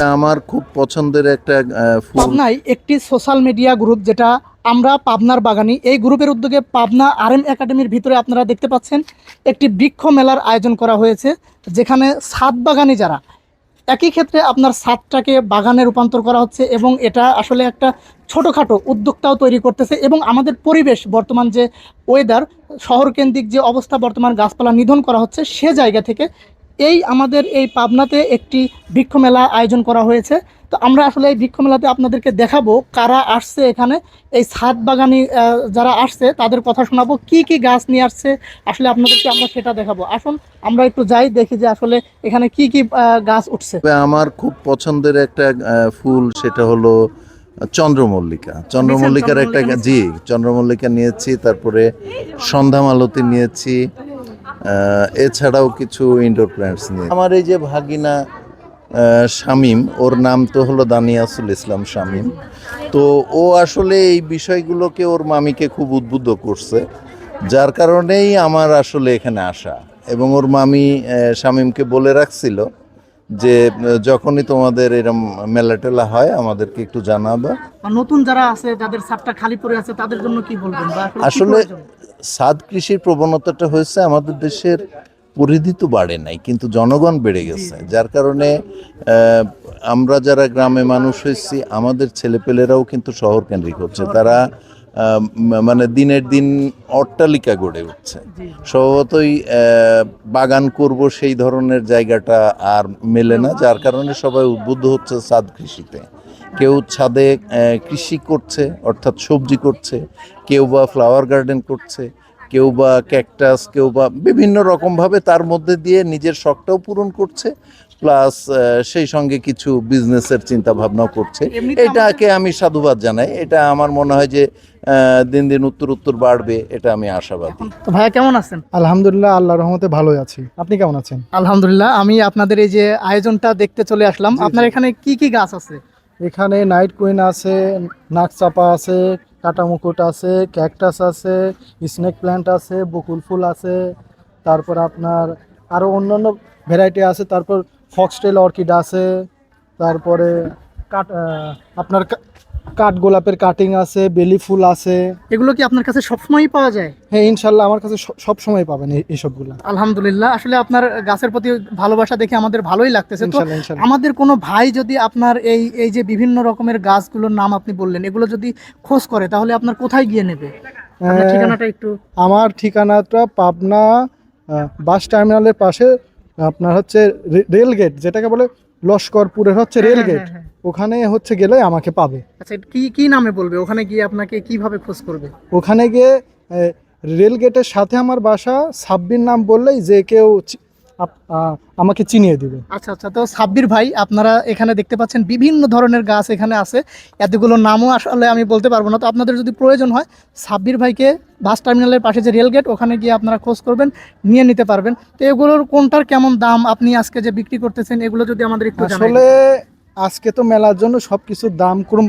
আমার খুব পছন্দের একটা পাবনায় একটি সোশ্যাল মিডিয়া গ্রুপ যেটা আমরা পাবনার বাগানি, এই গ্রুপের উদ্যোগে পাবনা আর এম একাডেমির ভিতরে আপনারা দেখতে পাচ্ছেন, একটি বৃক্ষ মেলার আয়োজন করা হয়েছে, যেখানে সাত বাগানি যারা, একই ক্ষেত্রে আপনার সাতটাকে বাগানে রূপান্তর করা হচ্ছে এবং এটা আসলে একটা ছোটোখাটো উদ্যোক্তাও তৈরি করতেছে এবং আমাদের পরিবেশ, বর্তমান যে ওয়েদার শহরকেন্দ্রিক যে অবস্থা, বর্তমান গাছপালা নিধন করা হচ্ছে, সে জায়গা থেকে এই আমাদের এই পাবনাতে একটি বৃক্ষ মেলা আয়োজন করা হয়েছে। তো আমরা আসলে এই বৃক্ষ মেলাতে আপনাদেরকে দেখাবো কারা আসছে এখানে। এই ছাদ বাগানি যারা আসছে তাদের কথা শোনাবো। কি কি গাছ নিয়ে আসছে আসলে আপনাদেরকে আমরা সেটা দেখাবো। আসুন আমরা একটু যাই দেখি যে আসলে এখানে কি কি গাছ উঠছে। আমার খুব পছন্দের একটা ফুল সেটা হলো চন্দ্রমল্লিকা। চন্দ্রমল্লিকার একটা জি চন্দ্রমল্লিকা নিয়েছি তারপরে সন্ধ্যা মালতী নিয়েছি এছাড়াও কিছু ইনডোর প্ল্যান্টস নিয়ে। আমার এই যে ভাগিনা শামিম, ওর নাম তো হলো দানিয়াসুল ইসলাম শামীম। তো ও আসলে এই বিষয়গুলোকে ওর মামিকে খুব উদ্বুদ্ধ করছে, যার কারণেই আমার আসলে এখানে আসা। এবং ওর মামি শামীমকে বলে রাখছিল যে যখনই তোমাদের এরম মেলা টেলা হয় আমাদেরকে একটু জানাবে। নতুন যারা আছে যাদের ছাদটা খালি পড়ে আছে তাদের জন্য কি বলবেন? আসলে? সাদ কৃষির প্রবণতাটা হয়েছে আমাদের দেশের পরিধি তো বাড়ে নাই কিন্তু জনগণ বেড়ে গেছে। যার কারণে আমরা যারা গ্রামে মানুষ হয়েছি আমাদের ছেলেপেলেরাও কিন্তু শহর কেন্দ্রিক হচ্ছে। তারা মানে দিনের দিন অট্টালিকা গড়ে উঠছে। স্বভাবতই বাগান করব সেই ধরনের জায়গাটা আর মেলে না যার কারণে সবাই উদ্বুদ্ধ হচ্ছে ছাদ কৃষিতে। কেউ ছাদে কৃষি করছে অর্থাৎ সবজি করছে কেউ বা ফ্লাওয়ার গার্ডেন করছে কেউ বা ক্যাকটাস কেউ বা বিভিন্ন রকমভাবে তার মধ্যে দিয়ে নিজের শখটাও পূরণ করছে। প্লাস সেই সঙ্গে কিছু বিজনেসের চিন্তা ভাবনাও করছে এটাকে আমি সাধুবাদ জানাই। এটা আমার মনে হয় যে দিন দিন উত্তর উত্তর বাড়বে এটা আমি আশাবাদী। তো ভাইয়া কেমন আছেন? আলহামদুলিল্লাহ আল্লাহ রহমতে ভালোই আছি। আপনি কেমন আছেন? আলহামদুলিল্লাহ আমি আপনাদের এই যে আয়োজনটা দেখতে চলে আসলাম। আপনার এখানে কি কি গাছ আছে? এখানে নাইট কুইন আছে নাকচাপা আছে কাটা মুকুট আছে ক্যাকটাস আছে স্নেক প্ল্যান্ট আছে বকুল ফুল আছে তারপর আপনার আরও অন্যান্য ভ্যারাইটি আছে তারপর ফক্সটেল অর্কিড আছে তারপরে কাট আপনার কাঠ গোলাপের কাটিং আছে বেলি ফুল আছে। এগুলো কি আপনার কাছে সবসময়ই পাওয়া যায়? হ্যাঁ ইনশাল্লাহ আমার কাছে সব সময় পাবেন এই- এইসবগুলো আলহামদুলিল্লাহ আসলে আপনার গাছের প্রতি ভালোবাসা দেখে আমাদের ভালোই লাগতেছে। তো আমাদের কোনো ভাই যদি আপনার এই এই যে বিভিন্ন রকমের গাছগুলোর নাম আপনি বললেন এগুলো যদি খোঁজ করে তাহলে আপনার কোথায় গিয়ে নেবে? ঠিকানাটা একটু আমার ঠিকানাটা পাবনা বাস টার্মিনালের পাশে আপনার হচ্ছে রেল গেট যেটাকে বলে লস্করপুরের হচ্ছে রেল হ্যাঁ, গেট হ্যাঁ, হ্যাঁ। ওখানে হচ্ছে গেলে আমাকে পাবে। আচ্ছা কি কি নামে বলবে? ওখানে গিয়ে আপনাকে কীভাবে খোঁজ করবে? ওখানে গিয়ে রেলগেটের রেল গেটের সাথে আমার বাসা সাব্বির নাম বললেই যে কেউ আমাকে চিনিয়ে দিবে। আচ্ছা আচ্ছা তো সাব্বির ভাই আপনারা এখানে দেখতে পাচ্ছেন বিভিন্ন ধরনের গাছ এখানে আছে। এতগুলো নামও আসলে আমি বলতে পারব না। তো আপনাদের যদি প্রয়োজন হয় সাব্বির ভাইকে বাস টার্মিনালের পাশে যে রেল গেট ওখানে গিয়ে আপনারা খোঁজ করবেন নিয়ে নিতে পারবেন। তো এগুলোর কোনটার কেমন দাম আপনি আজকে যে বিক্রি করতেছেন এগুলো যদি আমাদের একটু আসলে আজকে তো মেলার জন্য সব কিছুর দাম কম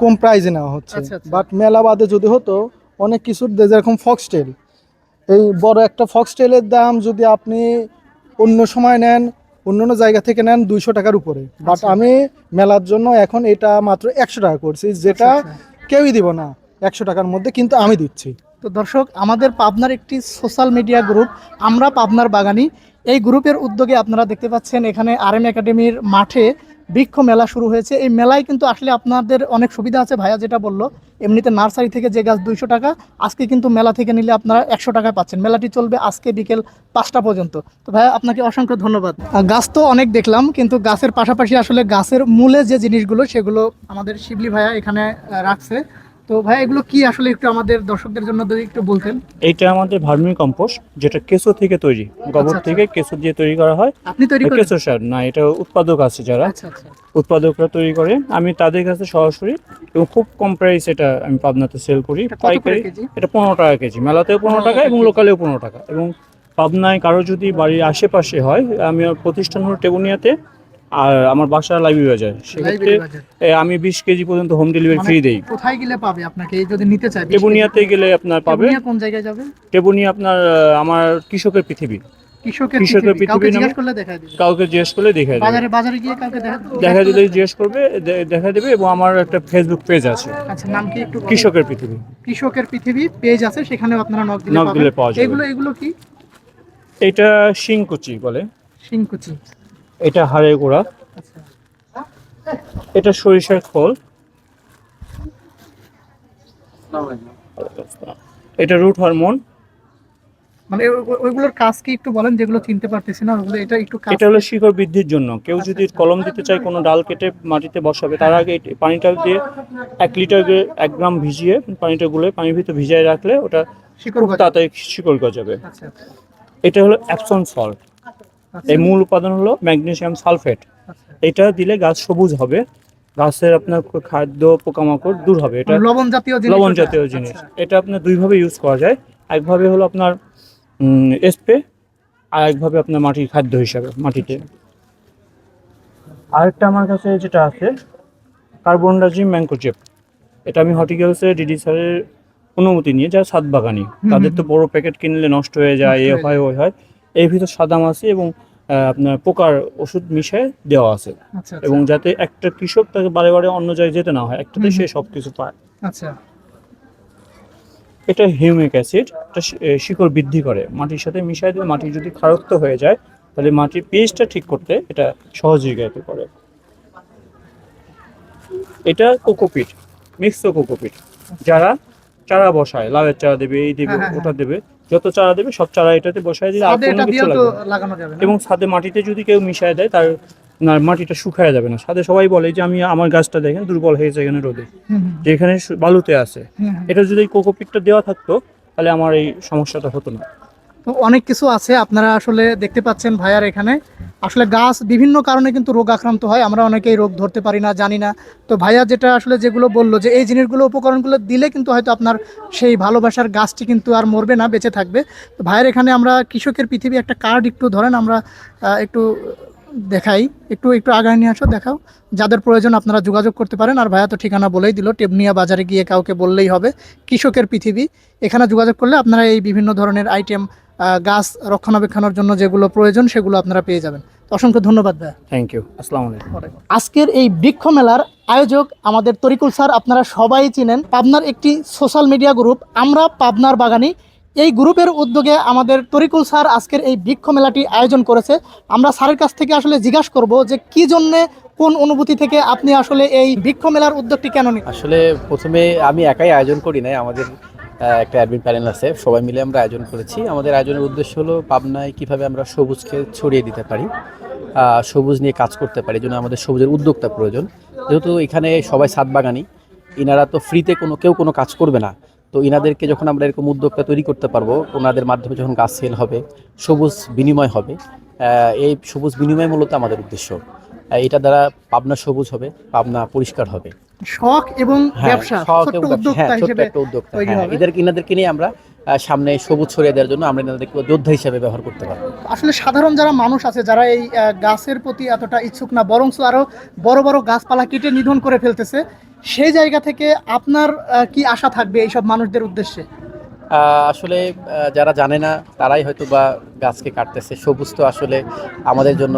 কম প্রাইজে নেওয়া হচ্ছে। আচ্ছা, আচ্ছা। বাট মেলা বাদে যদি হতো অনেক কিছুর যেরকম ফক্সটেল এই বড় একটা ফক্সটেলের দাম যদি আপনি অন্য সময় নেন অন্য অন্য জায়গা থেকে নেন দুইশো টাকার উপরে বাট আচ্ছা। আমি মেলার জন্য এখন এটা মাত্র একশো টাকা করছি যেটা আচ্ছা, আচ্ছা। কেউই দিব না একশো টাকার মধ্যে কিন্তু আমি দিচ্ছি তো দর্শক আমাদের পাবনার একটি সোশ্যাল মিডিয়া গ্রুপ আমরা পাবনার বাগানি এই গ্রুপের উদ্যোগে আপনারা দেখতে পাচ্ছেন এখানে আর এম একাডেমির মাঠে বৃক্ষ মেলা শুরু হয়েছে। এই মেলায় কিন্তু আসলে আপনাদের অনেক সুবিধা আছে ভাইয়া যেটা বলল। এমনিতে নার্সারি থেকে যে গাছ দুইশো টাকা, আজকে কিন্তু মেলা থেকে নিলে আপনারা একশো টাকায় পাচ্ছেন। মেলাটি চলবে আজকে বিকেল পাঁচটা পর্যন্ত। তো ভাইয়া, আপনাকে অসংখ্য ধন্যবাদ। গাছ তো অনেক দেখলাম, কিন্তু গাছের পাশাপাশি আসলে গাছের মূলে যে জিনিসগুলো, সেগুলো আমাদের শিবলি ভাইয়া এখানে রাখছে। তো ভাই এগুলো কি আসলে একটু আমাদের দর্শকদের জন্য যদি একটু বলতেন? এইটা আমাদের ভার্মি কম্পোস্ট যেটা কেঁচো থেকে তৈরি গোবর আচ্ছা। থেকে কেঁচো দিয়ে তৈরি করা হয়। আপনি তৈরি করেন? কেঁচো সার না এটা উৎপাদক আছে যারা। আচ্ছা আচ্ছা। উৎপাদকরা তৈরি করে। আমি তাদের কাছে সরাসরি এবং খুব কম প্রাইস এটা আমি পাবনাতে সেল করি। এটা পাইকারি কেজি? এটা পনেরো টাকা কেজি। মেলাতেও পনেরো টাকা এবং লোকালেও পনেরো টাকা। এবং পাবনায় কারও যদি বাড়ির আশেপাশে হয় আমি প্রতিষ্ঠান হলো টেবুনিয়াতে। আর আমার বাসা লাইব্রেরি বাজার। সেক্ষেত্রে আমি বিশ কেজি পর্যন্ত হোম ডেলিভারি ফ্রি দেই। কোথায় গেলে পাবে আপনাকে? এই যদি নিতে চাই টেবুনিয়াতে গেলে আপনার পাবে। কোন জায়গায় যাবে? টেবুনি আপনার আমার কৃষকের পৃথিবী। কৃষকের কৃষকের পৃথিবী। কাউকে নামে- দেখা কাউকে জিজ্ঞেস করলে দেখে দেবে। বাজারে বাজারে গিয়ে কাউকে দেখা দেখা দিলে জিজ্ঞেস করবে দেখা দেবে এবং আমার একটা ফেসবুক পেজ আছে। আচ্ছা নাম কি একটু কৃষকের পৃথিবী। কৃষকের পৃথিবী পেজ আছে সেখানেও আপনারা নক দিলে পাবেন। পাওয়া যাবে। এগুলো এগুলো কি? এটা শিংকুচি বলে। শিংকুচি। এটা হাড়ে গোড়া। আচ্ছা এটা সরিষার খোল। এটা রুট হরমোন। মানে ওই- ওই- ওইগুলোর কাজ কি একটু বলেন যেগুলো চিনতে পারতেছি না ওগুলো এটা একটু এটা হলো শিকড় বৃদ্ধির জন্য। কেউ যদি কলম দিতে চায় কোনো ডাল কেটে মাটিতে বসাবে তার আগে পানিটা দিয়ে এক লিটার এক গ্রাম ভিজিয়ে পানিটা গুলে পানির ভিতরে ভিজিয়ে রাখলে ওটা শিকড় তাড়াতাড়ি শিকড় গজাবে। আচ্ছা এটা হলো অ্যাপসন সল্ট। আচ্ছা, এই মূল উপাদান হলো ম্যাগনেসিয়াম সালফেট। আচ্ছা। এটা দিলে গাছ সবুজ হবে গাছের আপনার খাদ্য পোকামাকড় দূর হবে। এটা লবণ জাতীয় জিনিস লবণ জাতীয় জিনিস। আচ্ছা। এটা আপনার দুইভাবে ইউজ করা যায়। একভাবে হলো আপনার স্প্রে আর একভাবে আপনার মাটির খাদ্য হিসাবে মাটিতে। আরেকটা আমার কাছে যেটা আছে কার্বন ডাজিম ম্যাঙ্কোচেপ এটা আমি হর্টিকালচার ডিডি স্যারের অনুমতি নিয়ে যারা সাত বাগানি তাদের তো বড় প্যাকেট কিনলে নষ্ট হয়ে যায় এ হয় ওই হয়। এর ভিতর সাদা মাছি এবং আপনার পোকার ওষুধ মিশিয়ে দেওয়া আছে। আচ্ছা এবং যাতে একটা কৃষক তাকে বারে বারে অন্য জায়গায় যেতে না হয় একটাতে। সে সব কিছু পায়। আচ্ছা। এটা হিউমিক অ্যাসিড এটা শিকড় বৃদ্ধি করে। মাটির সাথে মিশিয়ে দিলে মাটি যদি খারক্ত হয়ে যায় তাহলে মাটির পিএইচটা ঠিক করতে এটা সহযোগিতা করে। এটা কোকোপিট মিক্সড কোকোপিট। যারা চারা বসায় লাউয়ের চারা দেবে এই দেবে হ্যাঁ, হ্যাঁ, ওটা দেবে যত চারা দেবে সব চারা এটাতে বসায় দিলে আর কোনো কিছু লাগানো যাবে না। এবং ছাদে মাটিতে যদি কেউ মিশায় দেয় তার না মাটিটা শুকায় যাবে না। সাথে সবাই বলে যে আমি আমার গাছটা দেখেন দুর্বল হয়েছে এখানে রোদে। হুম, হুম, যে এখানে বালুতে আছে। এটা যদি কোকোপিটটা দেওয়া থাকতো তাহলে আমার এই সমস্যাটা হতো না। তো অনেক কিছু আছে, আপনারা আসলে দেখতে পাচ্ছেন ভাইয়ার এখানে। আসলে গাছ বিভিন্ন কারণে কিন্তু রোগ আক্রান্ত হয়, আমরা অনেকেই রোগ ধরতে পারি না, জানি না। তো ভাইয়া যেটা আসলে যেগুলো বলল যে, এই জিনিসগুলো, উপকরণগুলো দিলে কিন্তু হয়তো আপনার সেই ভালোবাসার গাছটি কিন্তু আর মরবে না, বেঁচে থাকবে। তো ভাইয়ের এখানে আমরা কৃষকের পৃথিবী একটা কার্ড একটু ধরেন, আমরা একটু দেখাই। একটু একটু আগায় নিয়ে আসো, দেখাও। যাদের প্রয়োজন আপনারা যোগাযোগ করতে পারেন। আর ভাইয়া তো ঠিকানা বলেই দিল, টেবনিয়া বাজারে গিয়ে কাউকে বললেই হবে। কৃষকের পৃথিবী, এখানে যোগাযোগ করলে আপনারা এই বিভিন্ন ধরনের আইটেম গাছ রক্ষণাবেক্ষণের জন্য যেগুলো প্রয়োজন সেগুলো আপনারা পেয়ে যাবেন। অসংখ্য ধন্যবাদ ভাইয়া। থ্যাংক ইউ আসসালামু আলাইকুম আজকের এই বৃক্ষ মেলার আয়োজক আমাদের তরিকুল স্যার আপনারা সবাই চিনেন। পাবনার একটি সোশ্যাল মিডিয়া গ্রুপ আমরা পাবনার বাগানি। এই গ্রুপের উদ্যোগে আমাদের তরিকুল স্যার আজকের এই বৃক্ষ মেলাটি আয়োজন করেছে। আমরা স্যারের কাছ থেকে আসলে জিজ্ঞাসা করব যে কি জন্যে কোন অনুভূতি থেকে আপনি আসলে এই বৃক্ষ মেলার উদ্যোগটি কেন আসলে প্রথমে আমি একাই আয়োজন করি নাই আমাদের একটা অ্যাডমিন প্যানেল আছে। সবাই মিলে আমরা আয়োজন করেছি। আমাদের আয়োজনের উদ্দেশ্য হলো পাবনায় কীভাবে আমরা সবুজকে ছড়িয়ে দিতে পারি সবুজ নিয়ে কাজ করতে পারি জন্য আমাদের সবুজের উদ্যোক্তা প্রয়োজন। যেহেতু এখানে সবাই সাত বাগানি ইনারা তো ফ্রিতে কোনো, কেউ কোনো কাজ করবে না। তো ইনাদেরকে যখন আমরা এরকম উদ্যোক্তা তৈরি করতে পারব, ওনাদের মাধ্যমে যখন গাছ সেল হবে, সবুজ বিনিময় হবে এই সবুজ বিনিময় মূলত আমাদের উদ্দেশ্য। এটা দ্বারা পাবনা সবুজ হবে, পাবনা পরিষ্কার হবে। শখ এবং হ্যাঁ, ব্যবসা উদ্যোক্তা হ্যাঁ, হিসেবে হ্যাঁ, ইনাদেরকে নিয়ে আমরা সামনে সবুজ ছড়িয়ে দেওয়ার জন্য আমরা এনাদেরকে যোদ্ধা হিসেবে ব্যবহার করতে পারব। আসলে সাধারণ যারা মানুষ আছে যারা এই গাছের প্রতি এতটা ইচ্ছুক না বড় বড় গাছপালা কেটে নিধন করে ফেলতেছে সেই জায়গা থেকে আপনার কি আশা থাকবে এইসব মানুষদের উদ্দেশ্যে? আহ, আসলে যারা জানে না তারাই হয়তো বা গাছকে কাটতেছে। সবুজ তো আসলে আমাদের জন্য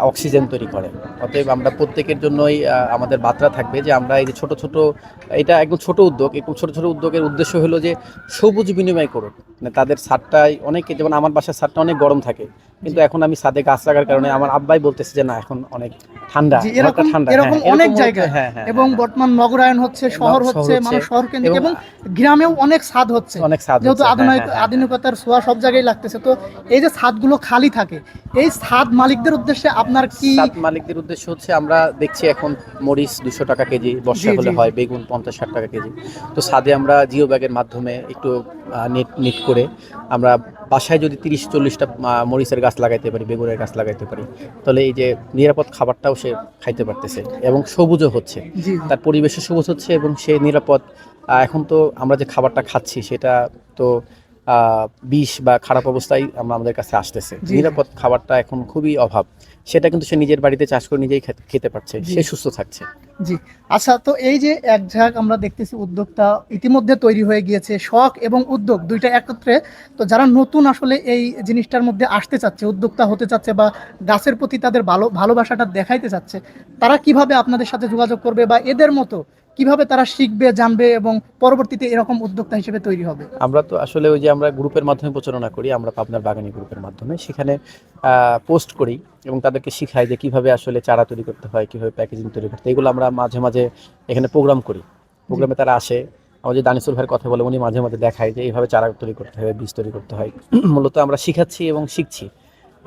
অক্সিজেন তৈরি করে। অতএব আমরা প্রত্যেকের জন্যই আমাদের বার্তা থাকবে যে আমরা এই যে ছোট ছোট এটা একদম ছোট উদ্যোগ এবং ছোট ছোট উদ্যোগের উদ্দেশ্য হলো যে সবুজ বিনিময় করুক মানে তাদের ছাদটাই অনেকে যেমন আমার বাসার ছাদটা অনেক গরম থাকে কিন্তু এখন আমি ছাদে গাছ লাগার কারণে আমার আব্বাই বলতেছে যে না এখন অনেক ঠান্ডা এরকম- ঠান্ডা। এরকম হ্যাঁ, অনেক জায়গায় হ্যাঁ হ্যাঁ এবং হ্যাঁ, বর্তমান নগরায়ণ হচ্ছে শহর হচ্ছে মানুষ শহর কেন্দ্রিক এবং- গ্রামেও অনেক ছাদ হচ্ছে। অনেক ছাদ যেহেতু আধুনিক আধুনিকতার ছোঁয়া সব জায়গায় লাগতেছে। তো এই যে ছাদগুলো খালি থাকে এই ছাদ মালিকদের উদ্দেশ্যে আপনার কি মালিকদের উদ্দেশ্য হচ্ছে আমরা দেখছি এখন মরিচ দুশো টাকা কেজি বর্ষা হলে হয় বেগুন পঞ্চাশ ষাট টাকা কেজি। তো ছাদে আমরা জিও ব্যাগের মাধ্যমে একটু নেট নেট করে আমরা বাসায় যদি তিরিশ চল্লিশটা মরিচের গাছ লাগাইতে পারি বেগুনের গাছ লাগাইতে পারি তাহলে এই যে নিরাপদ খাবারটাও সে খাইতে পারতেছে এবং সবুজও হচ্ছে। তার পরিবেশও সবুজ হচ্ছে এবং সে নিরাপদ। এখন তো আমরা যে খাবারটা খাচ্ছি সেটা তো বিষ বা খারাপ অবস্থায় আমরা আমাদের কাছে আসতেছে। নিরাপদ খাবারটা এখন খুবই অভাব। সেটা কিন্তু সে নিজের বাড়িতে চাষ করে নিজেই খেতে- পারছে সে সুস্থ থাকছে। জি। আচ্ছা তো এই যে এক ঝাঁক আমরা দেখতেছি উদ্যোগটা ইতিমধ্যে তৈরি হয়ে গিয়েছে শখ এবং উদ্যোগ দুইটা একত্রে। তো যারা নতুন আসলে এই জিনিসটার মধ্যে আসতে চাচ্ছে উদ্যোক্তা হতে চাচ্ছে বা গাছের প্রতি তাদের ভালো ভালোবাসাটা দেখাইতে চাচ্ছে তারা কীভাবে আপনাদের সাথে যোগাযোগ করবে বা এদের মতো কীভাবে তারা শিখবে, জানবে এবং পরবর্তীতে এরকম উদ্যোক্তা হিসেবে তৈরি হবে? আমরা তো আসলে ওই যে আমরা গ্রুপের মাধ্যমে প্রচারণা করি, আমরা পাবনার বাগানি গ্রুপের মাধ্যমে। সেখানে পোস্ট করি এবং তাদেরকে শিখাই যে কীভাবে আসলে চারা তৈরি করতে হয়, কীভাবে প্যাকেজিং তৈরি করতে এগুলো আমরা মাঝে মাঝে এখানে প্রোগ্রাম করি। প্রোগ্রামে তারা আসে। আমাদের দানিসুল ভাইয়ের কথা বলে, উনি মাঝে মাঝে দেখায় যে এইভাবে চারা তৈরি করতে হয়, বীজ তৈরি করতে হয়। মূলত আমরা শিখাচ্ছি এবং শিখছি।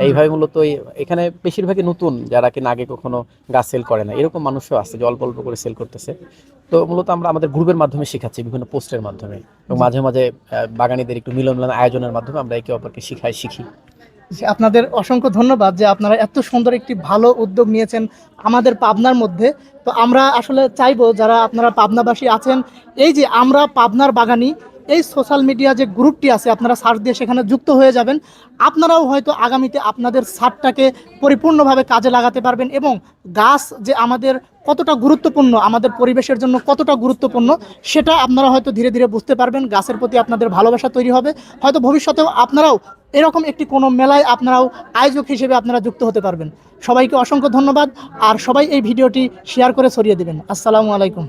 এইভাবে মূলত এখানে বেশিরভাগই নতুন যারা কিনা আগে কখনো গাছ সেল করে না। এরকম মানুষও আছে যে অল্প অল্প করে সেল করতেছে। তো মূলত আমরা আমাদের গ্রুপের মাধ্যমে শেখাচ্ছি বিভিন্ন পোস্টের মাধ্যমে। এবং মাঝে মাঝে বাগানীদের একটু মিলন মিলন আয়োজনের মাধ্যমে আমরা একে অপরকে শিখাই শিখি। আপনাদের অসংখ্য ধন্যবাদ যে আপনারা এত সুন্দর একটি ভালো উদ্যোগ নিয়েছেন আমাদের পাবনার মধ্যে। তো আমরা আসলে চাইব যারা আপনারা পাবনাবাসী আছেন এই যে আমরা পাবনার বাগানি এই সোশ্যাল মিডিয়া যে গ্রুপটি আছে, আপনারা সার্চ দিয়ে সেখানে যুক্ত হয়ে যাবেন। আপনারাও হয়তো আগামীতে আপনাদের সারটাকে পরিপূর্ণভাবে কাজে লাগাতে পারবেন এবং গাছ যে আমাদের কতটা গুরুত্বপূর্ণ, আমাদের পরিবেশের জন্য কতটা গুরুত্বপূর্ণ, সেটা আপনারা হয়তো ধীরে ধীরে বুঝতে পারবেন। গাছের প্রতি আপনাদের ভালোবাসা তৈরি হবে। হয়তো ভবিষ্যতেও আপনারাও এরকম একটি কোনো মেলায় আপনারাও আয়োজক হিসেবে আপনারা যুক্ত হতে পারবেন। সবাইকে অসংখ্য ধন্যবাদ। আর সবাই এই ভিডিওটি শেয়ার করে ছড়িয়ে দেবেন। আসসালামু আলাইকুম।